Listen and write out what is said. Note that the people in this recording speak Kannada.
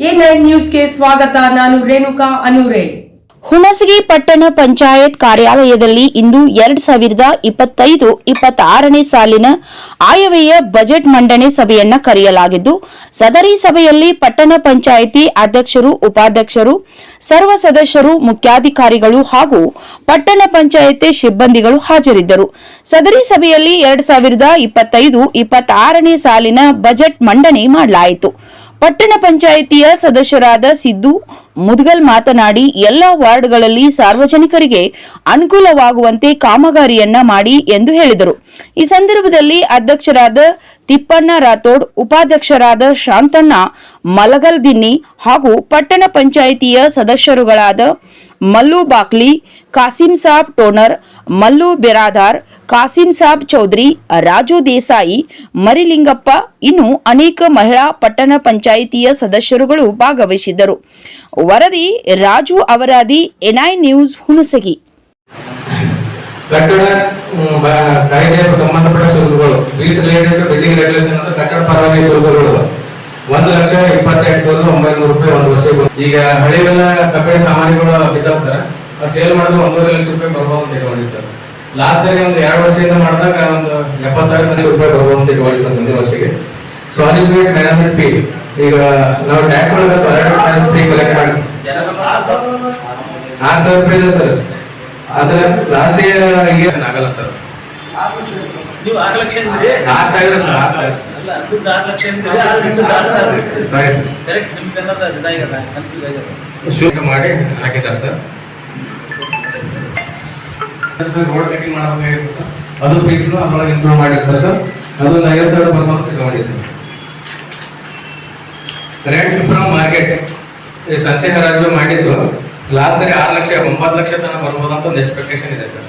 ನ್ಯೂಸ್ಗೆ ಸ್ವಾಗತ, ನಾನು ರೇಣುಕಾ ಅನೂರೆ. ಹುಣಸಗಿ ಪಟ್ಟಣ ಪಂಚಾಯತ್ ಕಾರ್ಯಾಲಯದಲ್ಲಿ ಇಂದು ಎರಡ್ ಸಾವಿರದ ಇಪ್ಪತ್ತೈದು, ಇಪ್ಪತ್ತಾರನೇ ಸಾಲಿನ ಆಯವ್ಯಯ ಬಜೆಟ್ ಮಂಡನೆ ಸಭೆಯನ್ನ ಕರೆಯಲಾಗಿದ್ದು, ಸದರಿ ಸಭೆಯಲ್ಲಿ ಪಟ್ಟಣ ಪಂಚಾಯಿತಿ ಅಧ್ಯಕ್ಷರು, ಉಪಾಧ್ಯಕ್ಷರು, ಸರ್ವ ಸದಸ್ಯರು, ಮುಖ್ಯಾಧಿಕಾರಿಗಳು ಹಾಗೂ ಪಟ್ಟಣ ಪಂಚಾಯಿತಿ ಸಿಬ್ಬಂದಿಗಳು ಹಾಜರಿದ್ದರು. ಸದರಿ ಸಭೆಯಲ್ಲಿ ಎರಡ್ ಸಾವಿರದ ಇಪ್ಪತ್ತೈದು, ಇಪ್ಪತ್ತಾರನೇ ಸಾಲಿನ ಬಜೆಟ್ ಮಂಡನೆ ಮಾಡಲಾಯಿತು. ಪಟ್ಟಣ ಪಂಚಾಯಿತಿಯ ಸದಸ್ಯರಾದ ಸಿದ್ದು ಮುದ್ಗಲ್ ಮಾತನಾಡಿ ಎಲ್ಲ ವಾರ್ಡ್ಗಳಲ್ಲಿ ಸಾರ್ವಜನಿಕರಿಗೆ ಅನುಕೂಲವಾಗುವಂತೆ ಕಾಮಗಾರಿಯನ್ನ ಮಾಡಿ ಎಂದು ಹೇಳಿದರು. ಈ ಸಂದರ್ಭದಲ್ಲಿ ಅಧ್ಯಕ್ಷರಾದ ತಿಪ್ಪಣ್ಣ ರಾಥೋಡ್, ಉಪಾಧ್ಯಕ್ಷರಾದ ಶಾಂತಣ್ಣ ಮಲಗಲ್ ದಿನ್ನಿ ಹಾಗೂ ಪಟ್ಟಣ ಪಂಚಾಯಿತಿಯ ಸದಸ್ಯರುಗಳಾದ ಮಲ್ಲು ಬಾಕ್ಲಿ, ಕಾಸಿಂ ಸಾಬ್ ಟೋನರ್, ಮಲ್ಲು ಬೆರಾದಾರ್, ಕಾಸಿಂ ಸಾಬ್ ಚೌಧರಿ, ರಾಜು ದೇಸಾಯಿ, ಮರಿಲಿಂಗಪ್ಪ ಇನ್ನು ಅನೇಕ ಮಹಿಳಾ ಪಟ್ಟಣ ಪಂಚಾಯಿತಿಯ ಸದಸ್ಯರುಗಳು ಭಾಗವಹಿಸಿದ್ದರು. ವರದಿ ರಾಜು ಅವರಾದಿ ಎನ್ಐ ನ್ಯೂಸ್ ಹುಣಸಗಿ. ಕಟ್ಟಡ ಸಂಬಂಧಪಟ್ಟ ಬಿಲ್ಡಿಂಗ್ ರೆಗ್ಯುಲೇಷನ್ ಕಟ್ಟಡ ಶುಲ್ಕಗಳು ಒಂದು ಲಕ್ಷ ಇಪ್ಪತ್ತೆರಡು ಸಾವಿರದ ಒಂಬೈನೂರು ರೂಪಾಯಿ ಒಂದು ವರ್ಷ ಈಗ ಹಳೆಯವೆಲ್ಲ ಕಬ್ಬಿಣ ಸಾಮಾನುಗಳು ಬಿದ್ದಾವ ಸರ್. ಸೇಲ್ ಮಾಡಿದ್ರೆ ಒಂದೂವರೆ ಲಕ್ಷ ರೂಪಾಯಿ ಬರ್ಬೋದು ಅಂತ ಇಟ್ಕೊಂಡಿ ಸರ್. ಲಾಸ್ಟ್ ಸರಿ ಒಂದು ಎರಡು ವರ್ಷದಿಂದ ಮಾಡಿದಾಗ ಒಂದು ಎಪ್ಪತ್ತು ಸಾವಿರ ಲಕ್ಷ ರೂಪಾಯಿ ಬರ್ಬೋದು ಅಂತ ಇಟ್ಕೊಂಡಿ ಸರ್ ಮುಂದಿನ ವರ್ಷಕ್ಕೆ. ಸಾಲಿಡ್ ವೇಟ್ ಮ್ಯಾನೇಜ್ಮೆಂಟ್ ಫೀ ಈಗ ನಾವು ಟ್ಯಾಕ್ಸ್ ಒಳಗೆ solid waste management fee collect ಮಾಡ್ತೀವಿ. ಆರು ಸಾವಿರ ರೂಪಾಯಿ ಇದೆ ಸರ್. ಆದ್ರೆ ಲಾಸ್ಟ್ ಇಯರ್ ಆಗಲ್ಲ ಸರ್. ಆರು ಸಾವಿರ ಸರ್ ಆರು ಸಾವಿರ. ಶುಲ್ಕ ಮಾಡಿ ಹಾಕಿದ್ದಾರೆ ಸರ್. ಸರ್ ರೋಡ್ ಕಟಿಂಗ್ ಮಾಡಬೇಕಾಗಿತ್ತು ಸರ್? ಅದು ಫೀಸ್ ಅದ್ರೊಳಗೆ ಇಂಪ್ರೂವ್ ಮಾಡಿರ್ತಾರೆ ಸರ್. ಅದೊಂದು ಐವತ್ತು ಸಾವಿರ ಬರ್ಬೋದು ಗಮನಿ ಸರ್. ರೆಂಟ್ ಫ್ರಮ್ ಮಾರ್ಕೆಟ್ ಈ ಸಂತೆ ಹರಾಜು ಮಾಡಿದ್ದು ಲಾಸ್ಟ್ ಸರಿ ಆರು ಲಕ್ಷ ಒಂಬತ್ತು ಲಕ್ಷ ತನಕ ಬರ್ಬೋದು ಅಂತ ಒಂದು ಎಕ್ಸ್ಪೆಕ್ಟೇಷನ್ ಇದೆ ಸರ್.